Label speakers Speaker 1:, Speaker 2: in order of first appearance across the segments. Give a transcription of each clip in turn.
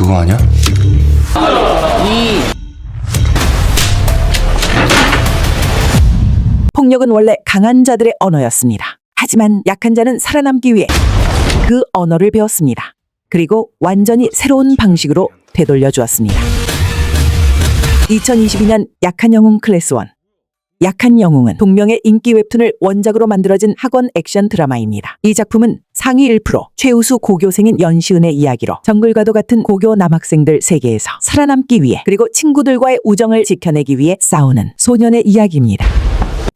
Speaker 1: 그거 아니야?
Speaker 2: 폭력은 원래 강한 자들의 언어였습니다. 하지만 약한 자는 살아남기 위해 그 언어를 배웠습니다. 그리고 완전히 새로운 방식으로 되돌려 주었습니다. 2022년 약한 영웅 클래스 1 약한 영웅은 동명의 인기 웹툰을 원작으로 만들어진 학원 액션 드라마입니다. 이 작품은 상위 1% 최우수 고교생인 연시은의 이야기로 정글과도 같은 고교 남학생들 세계에서 살아남기 위해 그리고 친구들과의 우정을 지켜내기 위해 싸우는 소년의 이야기입니다.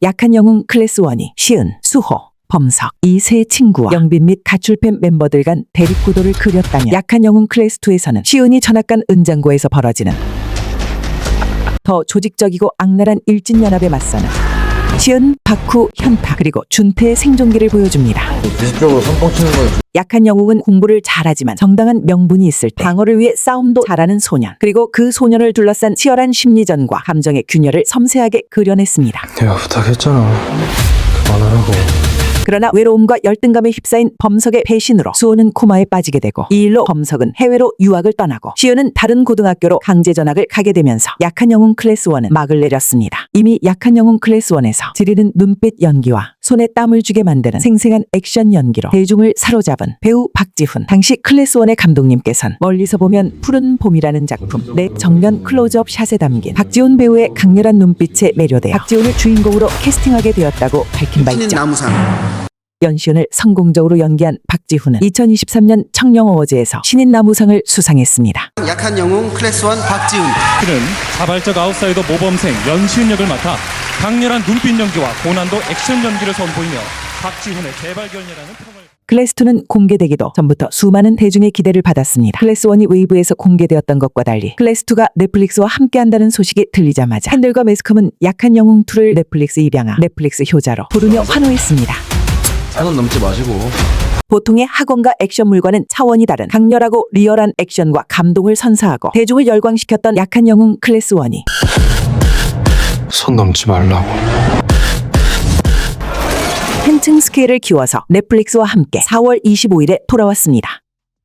Speaker 2: 약한 영웅 클래스 1이 시은, 수호, 범석 이 세 친구와 영빈 및 가출팸 멤버들 간 대립구도를 그렸다면 약한 영웅 클래스 2에서는 시은이 전학간 은장고에서 벌어지는 더 조직적이고 악랄한 일진연합에 맞서는 시은, 박후, 현타 그리고 준태의 생존기를 보여줍니다.
Speaker 3: 기습적으로 선봉 치는 건
Speaker 2: 약한 영웅은 공부를 잘하지만 정당한 명분이 있을 때 방어를 위해 싸움도 잘하는 소년 그리고 그 소년을 둘러싼 치열한 심리전과 감정의 균열을 섬세하게 그려냈습니다.
Speaker 1: 내가 부탁했잖아. 그만하라고.
Speaker 2: 그러나 외로움과 열등감에 휩싸인 범석의 배신으로 수호는 코마에 빠지게 되고 이 일로 범석은 해외로 유학을 떠나고 시은은 다른 고등학교로 강제 전학을 가게 되면서 약한 영웅 클래스 1은 막을 내렸습니다. 이미 약한 영웅 클래스 1에서 지리는 눈빛 연기와 손에 땀을 주게 만드는 생생한 액션 연기로 대중을 사로잡은 배우 박지훈. 당시 클래스 1의 감독님께선 멀리서 보면 푸른 봄이라는 작품 내 정면 클로즈업 샷에 담긴 박지훈 배우의 강렬한 눈빛에 매료되어 박지훈을 주인공으로 캐스팅하게 되었다고 밝힌 바 있죠. 연시은을 성공적으로 연기한 박지훈은 2023년 청룡어워즈에서 신인 나무상을 수상했습니다.
Speaker 4: 약한 영웅 클래스 1 박지훈
Speaker 5: 그는 자발적 아웃사이더 모범생 연시은 역을 맡아 강렬한 눈빛 연기와 고난도 액션 연기를 선보이며 박지훈의 재발견이라는 평을
Speaker 2: 클래스2는 공개되기도 전부터 수많은 대중의 기대를 받았습니다. 클래스1이 웨이브에서 공개되었던 것과 달리 클래스2가 넷플릭스와 함께한다는 소식이 들리자마자 팬들과 매스컴은 약한 영웅2를 넷플릭스 입양한 넷플릭스 효자로 부르며 환호했습니다.
Speaker 3: 선은 넘지 마시고
Speaker 2: 보통의 학원과 액션 물과는 차원이 다른 강렬하고 리얼한 액션과 감동을 선사하고 대중을 열광시켰던 약한 영웅 클래스1이
Speaker 1: 손 넘지 말라고.
Speaker 2: 팬층 스케일을 키워서 넷플릭스와 함께 4월 25일에 돌아왔습니다.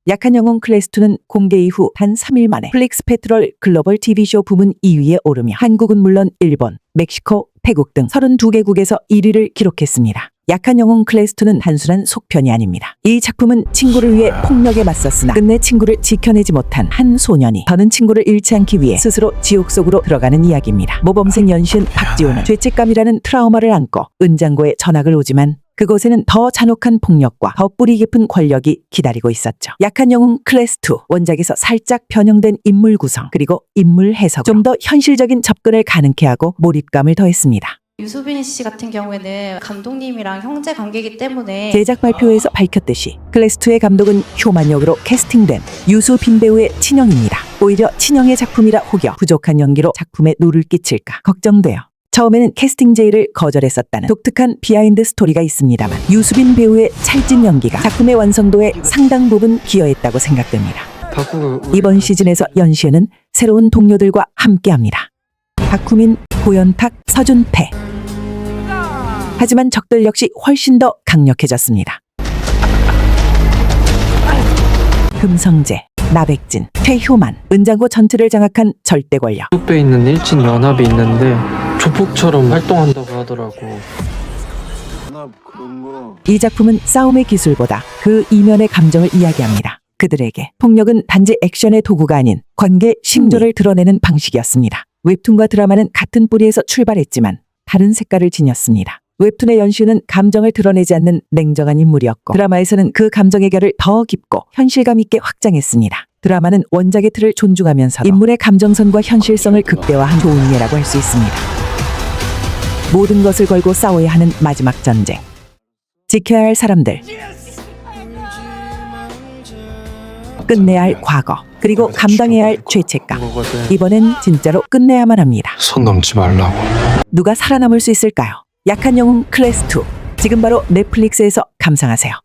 Speaker 2: 약한 영웅 클래스2는 공개 이후 단 3일 만에 플릭스 페트롤 글로벌 TV쇼 부문 2위에 오르며 한국은 물론 일본, 멕시코, 태국 등 32개국에서 1위를 기록했습니다. 약한 영웅 클래스2는 단순한 속편이 아닙니다. 이 작품은 친구를 위해 폭력에 맞섰으나 끝내 친구를 지켜내지 못한 한 소년이 더는 친구를 잃지 않기 위해 스스로 지옥 속으로 들어가는 이야기입니다. 모범생 연신 박지호는 죄책감이라는 트라우마를 안고 은장고에 전학을 오지만 그곳에는 더 잔혹한 폭력과 더 뿌리 깊은 권력이 기다리고 있었죠. 약한 영웅 클래스2 원작에서 살짝 변형된 인물 구성 그리고 인물 해석 좀 더 현실적인 접근을 가능케 하고 몰입감을 더했습니다.
Speaker 6: 유수빈 씨 같은 경우에는 감독님이랑 형제 관계이기 때문에
Speaker 2: 제작 발표에서 밝혔듯이 클래스2의 감독은 효만 역으로 캐스팅된 유수빈 배우의 친형입니다. 오히려 친형의 작품이라 혹여 부족한 연기로 작품에 누를 끼칠까 걱정돼요. 처음에는 캐스팅 제의를 거절했었다는 독특한 비하인드 스토리가 있습니다만 유수빈 배우의 찰진 연기가 작품의 완성도에 상당 부분 기여했다고 생각됩니다. 이번 시즌에서 연시은은 새로운 동료들과 함께합니다. 박후민, 고현탁, 서준태. 하지만 적들 역시 훨씬 더 강력해졌습니다. 금성재, 나백진, 최효만, 은장고 전체를 장악한 절대 권력.
Speaker 7: 숲에 있는 일진 연합이 있는데 조폭처럼 활동한다고 하더라고.
Speaker 2: 이 작품은 싸움의 기술보다 그 이면의 감정을 이야기합니다. 그들에게 폭력은 단지 액션의 도구가 아닌 관계 심조를 드러내는 방식이었습니다. 웹툰과 드라마는 같은 뿌리에서 출발했지만 다른 색깔을 지녔습니다. 웹툰의 연시는 감정을 드러내지 않는 냉정한 인물이었고 드라마에서는 그 감정의 결을 더 깊고 현실감 있게 확장했습니다. 드라마는 원작의 틀을 존중하면서 인물의 감정선과 현실성을 극대화한 좋은 예라고 할 수 있습니다. 모든 것을 걸고 싸워야 하는 마지막 전쟁. 지켜야 할 사람들. 끝내야 할 과거. 그리고 감당해야 할 죄책감. 이번엔 진짜로 끝내야만 합니다.
Speaker 1: 손 넘지 말라고.
Speaker 2: 누가 살아남을 수 있을까요? 약한 영웅 클래스 2. 지금 바로 넷플릭스에서 감상하세요.